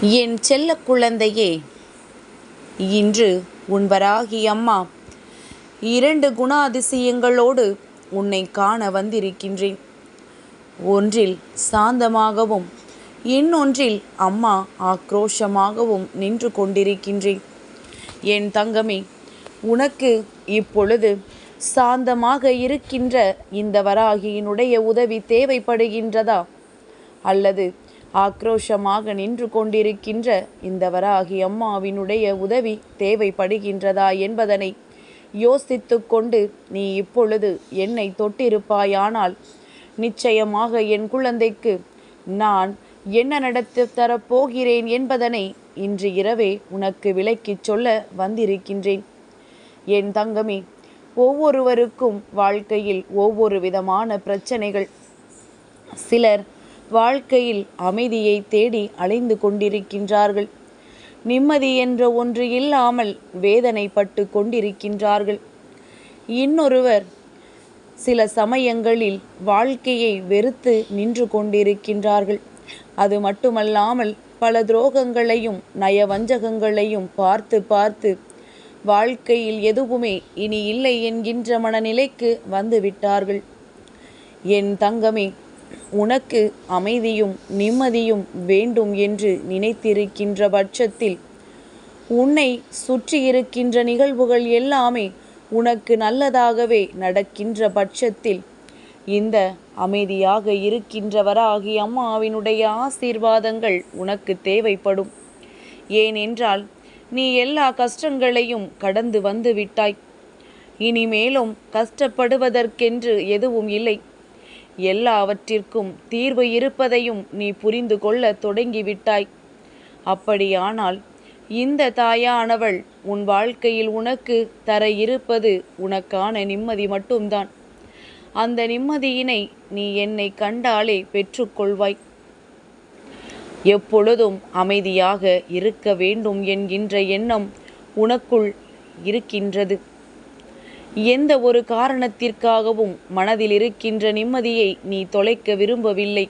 என் செல்ல குழந்தையே இன்று உன் வராகி அம்மா இரண்டு குணாதிசயங்களோடு உன்னை காண வந்திருக்கின்றேன். ஒன்றில் சாந்தமாகவும் இன்னொன்றில் அம்மா ஆக்ரோஷமாகவும் நின்று கொண்டிருக்கின்றேன். என் தங்கமே உனக்கு இப்பொழுது சாந்தமாக இருக்கின்ற இந்த வராகியினுடைய உதவி தேவைப்படுகின்றதா? அல்லது ஆக்ரோஷமாக நின்று கொண்டிருக்கின்ற இந்த வராகி அம்மாவினுடைய உதவி தேவைப்படுகின்றதா என்பதனை யோசித்து கொண்டு நீ இப்பொழுது என்னை தொட்டிருப்பாயானால் நிச்சயமாக என் குழந்தைக்கு நான் என்ன நடத்தி தரப்போகிறேன் என்பதனை இன்று இரவே உனக்கு விளக்கிச் சொல்ல வந்திருக்கின்றேன். என் தங்கமே ஒவ்வொருவருக்கும் வாழ்க்கையில் ஒவ்வொரு விதமான பிரச்சனைகள். சிலர் வாழ்க்கையில் அமைதியை தேடி அலைந்து கொண்டிருக்கின்றார்கள். நிம்மதி என்ற ஒன்று இல்லாமல் வேதனைப்பட்டு கொண்டிருக்கின்றார்கள். இன்னொருவர் சில சமயங்களில் வாழ்க்கையை வெறுத்து நின்று கொண்டிருக்கின்றார்கள். அது மட்டுமல்லாமல் பல துரோகங்களையும் நயவஞ்சகங்களையும் பார்த்து பார்த்து வாழ்க்கையில் எதுவுமே இனி இல்லை என்கின்ற மனநிலைக்கு வந்து விட்டார்கள். என் தங்கமே உனக்கு அமைதியும் நிம்மதியும் வேண்டும் என்று நினைத்திருக்கின்ற பட்சத்தில் உன்னை சுற்றி இருக்கின்ற நிகழ்வுகள் எல்லாமே உனக்கு நல்லதாகவே நடக்கின்ற பட்சத்தில் இந்த அமைதியாக இருக்கின்றவராகி அம்மாவினுடைய ஆசீர்வாதங்கள் உனக்கு தேவைப்படும். ஏனென்றால் நீ எல்லா கஷ்டங்களையும் கடந்து வந்து விட்டாய். இனிமேலும் கஷ்டப்படுவதற்கென்று எதுவும் இல்லை. எல்லாவற்றிற்கும் தீர்வு இருப்பதையும் நீ புரிந்து கொள்ள தொடங்கிவிட்டாய். அப்படியானால் இந்த தாயானவள் உன் வாழ்க்கையில் உனக்கு தர இருப்பது உனக்கான நிம்மதி மட்டும்தான். அந்த நிம்மதியினை நீ என்னை கண்டாலே பெற்றுக்கொள்வாய். எப்பொழுதும் அமைதியாக இருக்க வேண்டும் என்கின்ற எண்ணம் உனக்குள் இருக்கின்றது. எந்த ஒரு காரணத்திற்காகவும் மனதில் இருக்கின்ற நிம்மதியை நீ தொலைக்க விரும்பவில்லை.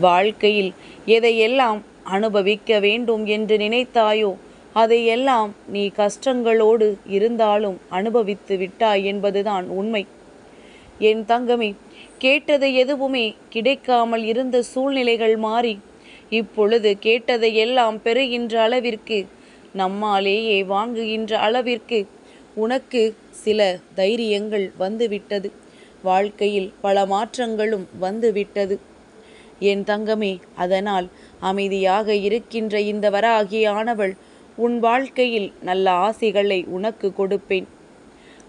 வாழ்க்கையில் எதையெல்லாம் அனுபவிக்க வேண்டும் என்று நினைத்தாயோ அதையெல்லாம் நீ கஷ்டங்களோடு இருந்தாலும் அனுபவித்து விட்டாய் என்பதுதான் உண்மை. என் தங்கமே கேட்டது எதுவுமே கிடைக்காமல் இருந்த சூழ்நிலைகள் மாறி இப்பொழுது கேட்டதை எல்லாம் பெறுகின்ற அளவிற்கு நம்மாலேயே வாங்குகின்ற அளவிற்கு உனக்கு சில தைரியங்கள் வந்துவிட்டது. வாழ்க்கையில் பல மாற்றங்களும் வந்துவிட்டது. என் தங்கமே அதனால் அமைதியாக இருக்கின்ற இந்த வராகியானவள் உன் வாழ்க்கையில் நல்ல ஆசைகளை உனக்கு கொடுப்பேன்.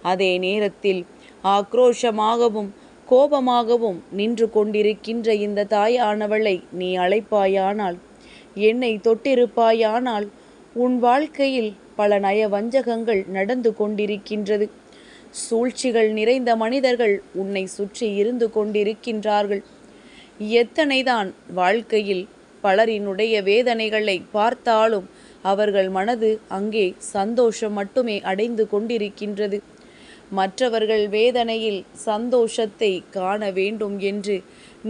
அதே நேரத்தில் ஆக்ரோஷமாகவும் கோபமாகவும் நின்று கொண்டிருக்கின்ற இந்த தாயானவளை நீ அழைப்பாயானால் என்னை தொட்டிருப்பாயானால் உன் வாழ்க்கையில் பல நய வஞ்சகங்கள் நடந்து கொண்டிருக்கின்றது. சூழ்ச்சிகள் நிறைந்த மனிதர்கள் உன்னை சுற்றி இருந்து கொண்டிருக்கின்றார்கள். எத்தனைதான் வாழ்க்கையில் பலரினுடைய வேதனைகளை பார்த்தாலும் அவர்கள் மனது அங்கே சந்தோஷம் மட்டுமே அடைந்து கொண்டிருக்கின்றது. மற்றவர்கள் வேதனையில் சந்தோஷத்தை காண வேண்டும் என்று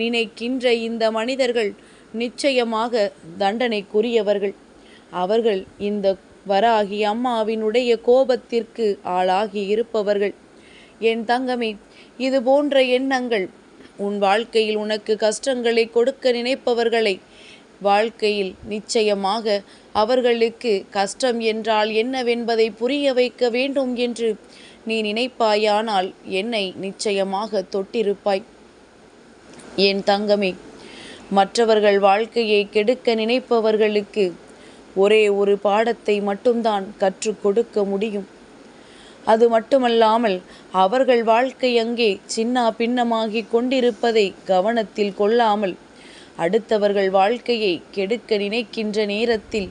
நினைக்கின்ற இந்த மனிதர்கள் நிச்சயமாக தண்டனைக்குரியவர்கள். அவர்கள் இந்த வராகி அம்மாவினுடைய கோபத்திற்கு ஆளாகி இருப்பவர்கள். என் தங்கமே இது போன்ற எண்ணங்கள் உன் வாழ்க்கையில் உனக்கு கஷ்டங்களை கொடுக்க நினைப்பவர்களை வாழ்க்கையில் நிச்சயமாக அவர்களுக்கு கஷ்டம் என்றால் என்னவென்பதை புரிய வைக்க வேண்டும் என்று நீ நினைப்பாயானால் என்னை நிச்சயமாக தொட்டிருப்பாய். என் தங்கமே மற்றவர்கள் வாழ்க்கையை கெடுக்க நினைப்பவர்களுக்கு ஒரே ஒரு பாடத்தை மட்டும்தான் கற்றுக் கொடுக்க முடியும். அது மட்டுமல்லாமல் அவர்கள் வாழ்க்கை அங்கே சின்ன பின்னமாகி கொண்டிருப்பதை கவனத்தில் கொள்ளாமல் அடுத்தவர்கள் வாழ்க்கையை கெடுக்க நினைக்கின்ற நேரத்தில்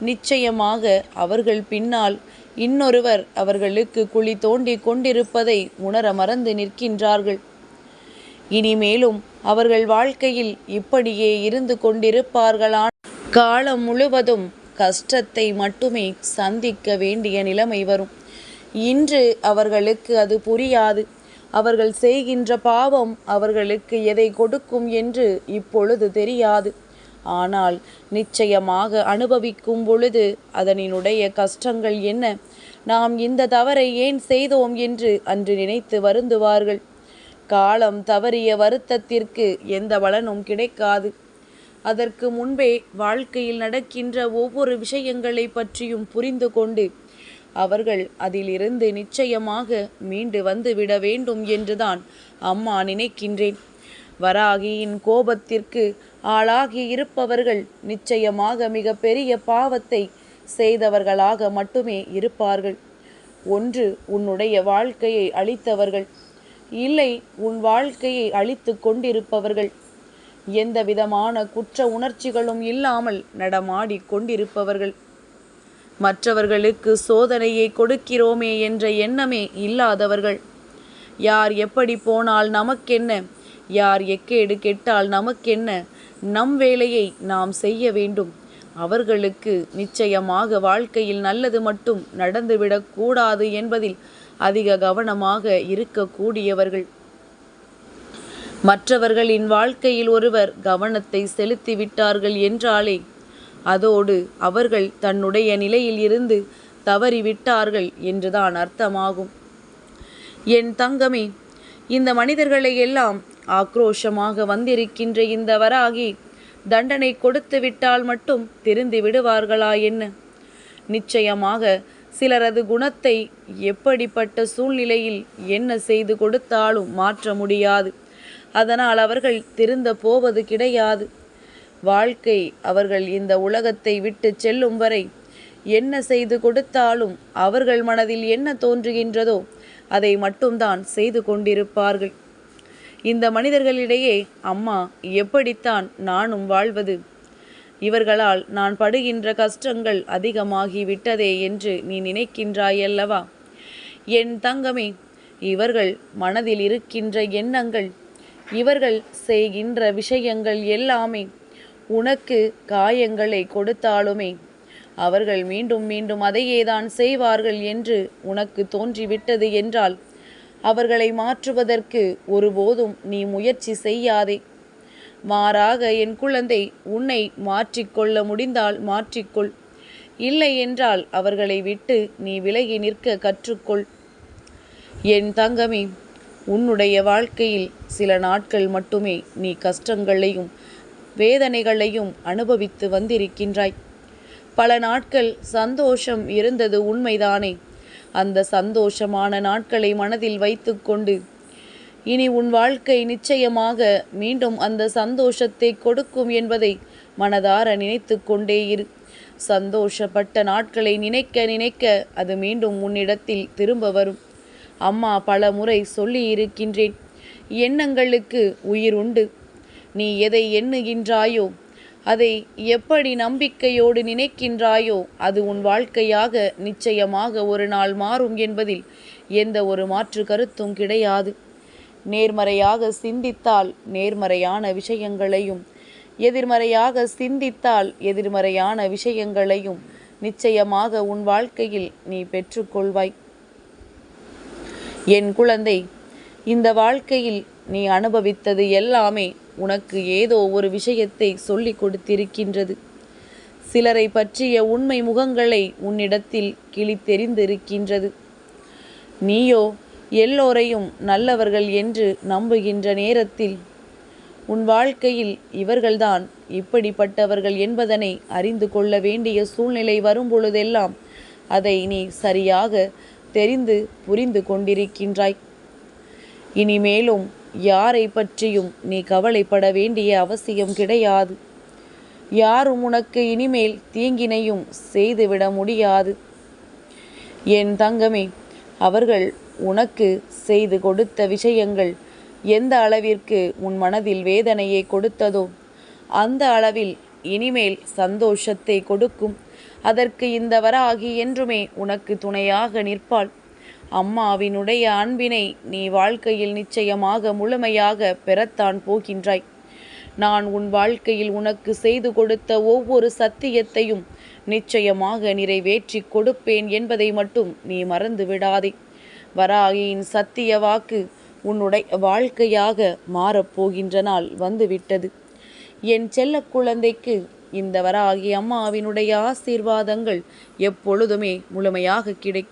நிச்சயமாக அவர்கள் பின்னால் இன்னொருவர் அவர்களுக்கு குழி தோண்டி கொண்டிருப்பதை உணர மறந்து நிற்கின்றார்கள். இனிமேலும் அவர்கள் வாழ்க்கையில் இப்படியே இருந்து கொண்டிருப்பார்களான் காலம் முழுவதும் கஷ்டத்தை மட்டுமே சந்திக்க வேண்டிய நிலைமை வரும். இன்று அவர்களுக்கு அது புரியாது. அவர்கள் செய்கின்ற பாவம் அவர்களுக்கு எதை கொடுக்கும் என்று இப்பொழுது தெரியாது. ஆனால் நிச்சயமாக அனுபவிக்கும் பொழுது அதனினுடைய கஷ்டங்கள் என்ன? நாம் இந்த தவறை ஏன் செய்தோம் என்று அன்று நினைத்து வருந்துவார்கள். காலம் தவறிய வருத்தத்திற்கு எந்த பலனும் கிடைக்காது. அதற்கு முன்பே வாழ்க்கையில் நடக்கின்ற ஒவ்வொரு விஷயங்களை பற்றியும் புரிந்து கொண்டு அவர்கள் அதிலிருந்து நிச்சயமாக மீண்டு வந்துவிட வேண்டும் என்றுதான் அம்மா நினைக்கின்றேன். வராகியின் கோபத்திற்கு ஆளாகி இருப்பவர்கள் நிச்சயமாக மிக பெரிய பாவத்தை செய்தவர்களாக மட்டுமே இருப்பார்கள். ஒன்று உன்னுடைய வாழ்க்கையை அழித்தவர்கள். இல்லை உன் வாழ்க்கையை அழித்து கொண்டிருப்பவர்கள். எந்த விதமான குற்ற உணர்ச்சிகளும் இல்லாமல் நடமாடி கொண்டிருப்பவர்கள். மற்றவர்களுக்கு சோதனையை கொடுக்கிறோமே என்ற எண்ணமே இல்லாதவர்கள். யார் எப்படி போனால் நமக்கென்ன? யார் எக்கேடு கெட்டால் நமக்கென்ன? நம் வேலையை நாம் செய்ய வேண்டும். அவர்களுக்கு நிச்சயமாக வாழ்க்கையில் நல்லது மட்டும் நடந்துவிடக்கூடாது என்பதில் அதிக கவனமாக இருக்கக்கூடியவர்கள் மற்றவர்களின் வாழ்க்கையில் ஒருவர் கவனத்தை செலுத்திவிட்டார்கள் என்றாலே அதோடு அவர்கள் தன்னுடைய நிலையில் இருந்து தவறிவிட்டார்கள் என்றுதான் அர்த்தமாகும். என் தங்கமே இந்த மனிதர்களை எல்லாம் ஆக்ரோஷமாக வந்திருக்கின்ற இந்த வராகி தண்டனை கொடுத்து விட்டால் மட்டும் திருந்தி விடுவார்களா என்ன? நிச்சயமாக சிலரது குணத்தை எப்படிப்பட்ட சூழ்நிலையில் என்ன செய்து கொடுத்தாலும் மாற்ற முடியாது. அதனால் அவர்கள் திருந்த போவது கிடையாது. வாழ்க்கை அவர்கள் இந்த உலகத்தை விட்டு செல்லும் வரை என்ன செய்து கொடுத்தாலும் அவர்கள் மனதில் என்ன தோன்றுகின்றதோ அதை மட்டும்தான் செய்து கொண்டிருப்பார்கள். இந்த மனிதர்களிடையே அம்மா எப்படித்தான் நானும் வாழ்வது? இவர்களால் நான் படுகின்ற கஷ்டங்கள் அதிகமாகி விட்டதே என்று நீ நினைக்கின்றாயல்லவா? என் தங்கமே இவர்கள் மனதில் இருக்கின்ற எண்ணங்கள் இவர்கள் செய்கின்ற விஷயங்கள் எல்லாமே உனக்கு காயங்களை கொடுத்தாலுமே. அவர்கள் மீண்டும் மீண்டும் அதையேதான் செய்வார்கள் என்று உனக்கு தோன்றிவிட்டது என்றால் அவர்களை மாற்றுவதற்கு ஒருபோதும் நீ முயற்சி செய்யாதே. மாறாக என் குழந்தை உன்னை மாற்றிக்கொள்ள முடிந்தால் மாற்றிக்கொள். இல்லை என்றால் அவர்களை விட்டு நீ விலகி நிற்க கற்றுக்கொள். என் தங்கமே உன்னுடைய வாழ்க்கையில் சில நாட்கள் மட்டுமே நீ கஷ்டங்களையும் வேதனைகளையும் அனுபவித்து வந்திருக்கின்றாய். பல நாட்கள் சந்தோஷம் இருந்தது உண்மைதானே. அந்த சந்தோஷமான நாட்களை மனதில் வைத்துக்கொண்டு இனி உன் வாழ்க்கை நிச்சயமாக மீண்டும் அந்த சந்தோஷத்தை கொடுக்கும் என்பதை மனதார நினைத்து கொண்டே இரு. சந்தோஷப்பட்ட நாட்களை நினைக்க நினைக்க அது மீண்டும் உன்னிடத்தில் திரும்ப வரும். அம்மா பல முறை சொல்லியிருக்கின்றேன். எண்ணங்களுக்கு உயிர் உண்டு நீ எதை எண்ணுகின்றாயோ அதை எப்படி நம்பிக்கையோடு நினைக்கின்றாயோ அது உன் வாழ்க்கையாக நிச்சயமாக ஒரு நாள் மாறும் என்பதில் எந்த ஒரு மாற்று கருத்தும் கிடையாது. நேர்மறையாக சிந்தித்தால் நேர்மறையான விஷயங்களையும் எதிர்மறையாக சிந்தித்தால் எதிர்மறையான விஷயங்களையும் நிச்சயமாக உன் வாழ்க்கையில் நீ பெற்றுக்கொள்வாய். என் குழந்தை இந்த வாழ்க்கையில் நீ அனுபவித்தது எல்லாமே உனக்கு ஏதோ ஒரு விஷயத்தை சொல்லிக் கொடுத்திருக்கின்றது. சிலரை பற்றிய உண்மை முகங்களை உன்னிடத்தில் கிழித்தெறிந்திருக்கின்றது. நீயோ எல்லோரையும் நல்லவர்கள் என்று நம்புகின்ற நேரத்தில் உன் வாழ்க்கையில் இவர்கள்தான் இப்படிப்பட்டவர்கள் என்பதனை அறிந்து கொள்ள வேண்டிய சூழ்நிலை வரும் பொழுதெல்லாம் அதை நீ சரியாக தெரிந்து புரிந்து கொண்டிருக்கின்றாய். இனிமேலும் யாரை பற்றியும் நீ கவலைப்பட வேண்டிய அவசியம் கிடையாது. யாரும் உனக்கு இனிமேல் தீங்கினையும் செய்துவிட முடியாது. என் தங்கமே அவர்கள் உனக்கு செய்து கொடுத்த விஷயங்கள் எந்த அளவிற்கு உன் மனதில் வேதனையை கொடுத்ததோ அந்த அளவில் இனிமேல் சந்தோஷத்தை கொடுக்கும். அதற்கு இந்த வராகி என்றுமே உனக்கு துணையாக நிற்பாள். அம்மாவினுடைய அன்பினை நீ வாழ்க்கையில் நிச்சயமாக முழுமையாக பெறத்தான் போகின்றாய். நான் உன் வாழ்க்கையில் உனக்கு செய்து கொடுத்த ஒவ்வொரு சத்தியத்தையும் நிச்சயமாக நிறைவேற்றி கொடுப்பேன் என்பதை மட்டும் நீ மறந்து விடாதே. வராகியின் சத்திய வாக்கு உன்னுடைய வாழ்க்கையாக மாறப்போகின்ற நாள் வந்துவிட்டது. என் செல்ல குழந்தைக்கு இந்த வராகி அம்மாவினுடைய ஆசீர்வாதங்கள் எப்பொழுதுமே முழுமையாக கிடைக்கும்.